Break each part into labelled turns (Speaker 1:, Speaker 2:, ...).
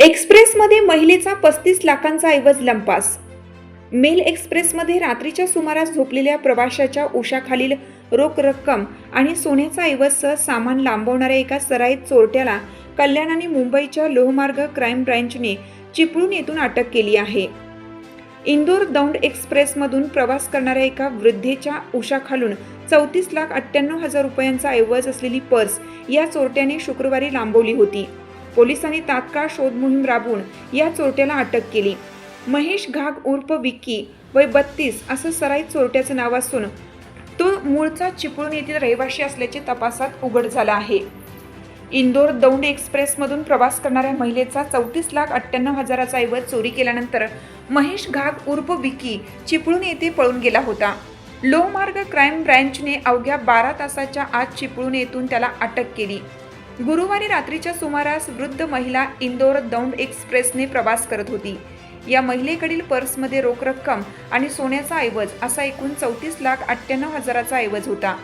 Speaker 1: एक्सप्रेसमध्ये महिलेचा पस्तीस लाखांचा ऐवज लंपास. मेल एक्सप्रेसमध्ये रात्रीच्या सुमारास झोपलेल्या प्रवाशाच्या उशाखालील रोख रक्कम आणि सोन्याचा ऐवजसह सामान लांबवणाऱ्या एका सराईत चोरट्याला कल्याण आणि मुंबईच्या लोहमार्ग क्राईम ब्रँचने चिपळूण येथून अटक केली आहे. इंदोर दौंड एक्सप्रेसमधून प्रवास करणाऱ्या एका वृद्धेच्या उशाखालून चौतीस लाख अठ्ठ्याण्णव हजार रुपयांचा ऐवज असलेली पर्स या चोरट्याने शुक्रवारी लांबवली होती. पोलिसांनी तात्काळ शोध मोहीम राबवून या चोरट्याला अटक केली. महेश घाग उर्फ विक्की वय बत्तीस असं सराईत चोरट्याचं नाव असून तो मूळचा चिपळूण येथील रहिवाशी असल्याचे तपासात उघड झाला आहे. इंदोर दौंड एक्सप्रेसमधून प्रवास करणाऱ्या महिलेचा चौतीस लाख अठ्ठ्याण्णव हजाराचा ऐवज चोरी केल्यानंतर महेश घाग उर्फ विकी चिपळूण येथे पळून गेला होता. लोहमार्ग क्राईम ब्रँचने अवघ्या बारा तासाच्या आत चिपळूण येथून त्याला अटक केली. गुरुवारी रात्रीच्या सुमारास वृद्ध महिला इंदोर दौंड एक्सप्रेसने प्रवास करत होती. या महिलेकडील पर्समध्ये रोख रक्कम आणि सोन्याचा ऐवज असा एकूण चौतीस लाख अठ्ठ्याण्णव हजाराचा ऐवज होता.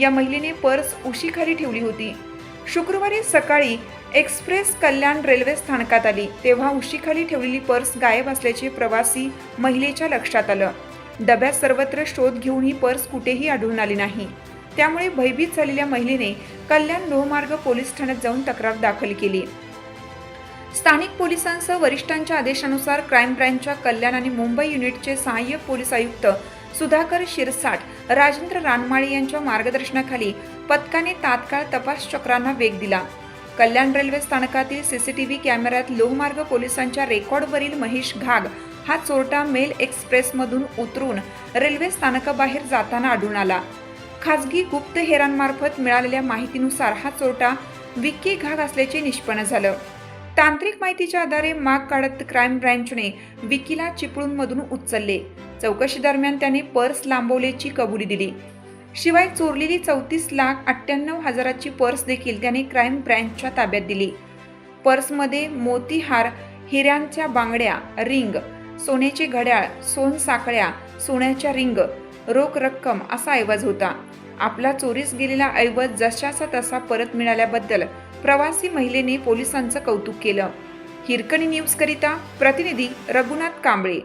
Speaker 1: या महिलेने पर्स उशीखाली ठेवली होती. शुक्रवारी सकाळी एक्सप्रेस कल्याण रेल्वे स्थानकात आली. तेव्हा उशीखाली ठेवलेली पर्स गायब असल्याचे प्रवासी महिलेच्या लक्षात आलं. डब्यात सर्वत्र शोध घेऊन ही पर्स कुठेही आढळून आली नाही. त्यामुळे भयभीत झालेल्या महिलेने कल्याण लोहमार्ग पोलीस ठाण्यात जाऊन तक्रार दाखल केली. स्थानिक पोलिसांसह वरिष्ठांच्या आदेशानुसार क्राईम ब्रँचच्या कल्याण आणि मुंबई युनिटचे सहाय्यक पोलीस आयुक्त सुधाकर शिरसाट राजेंद्र रानमाळे यांच्या मार्गदर्शनाखाली पथकाने तात्काळ तपास चक्रांना वेग दिला. कल्याण रेल्वे स्थानकातील सीसीटीव्ही कॅमेऱ्यात लोहमार्ग पोलिसांच्या रेकॉर्डवरील महेश घाग हा चोरटा मेल एक्सप्रेसमधून उतरून रेल्वे स्थानकाबाहेर जाताना आढळून आला. खासगी गुप्त हेरांमार्फत मिळालेल्या माहितीनुसार हा चोरटा विक्की घाग असल्याचे निष्पन्न झालं. तांत्रिक माहितीच्या आधारे माग काढत क्राईम ब्रँचने विकीला चिपळूणमधून उचलले. चौकशी दरम्यान त्याने पर्स लांबवल्याची कबुली दिली. शिवाय चोरलेली चौतीस लाख अठ्ठ्याण्णव हजाराची पर्स देखील त्याने क्राईम ब्रँचच्या ताब्यात दिली. पर्समध्ये मोतीहार हिऱ्यांच्या बांगड्या रिंग सोन्याचे घड्याळ सोन साखळ्या सोन्याच्या रिंग रोख रक्कम असा ऐवज होता. आपला चोरीस गेलेला ऐवज जशाचा तसा परत मिळाल्याबद्दल प्रवासी महिलेने पोलिसांचं कौतुक केलं. हिरकणी न्यूज करिता प्रतिनिधी रघुनाथ कांबळे.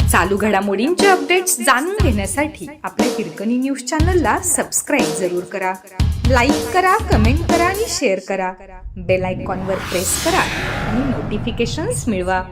Speaker 2: चालू घडामोडींचे अपडेट्स जाणून घेण्यासाठी आपल्या हिरकणी न्यूज चॅनलला सबस्क्राईब जरूर करा. लाईक करा कमेंट करा आणि शेअर करा. बेल आयकॉनवर प्रेस करा आणि नोटिफिकेशन्स मिळवा.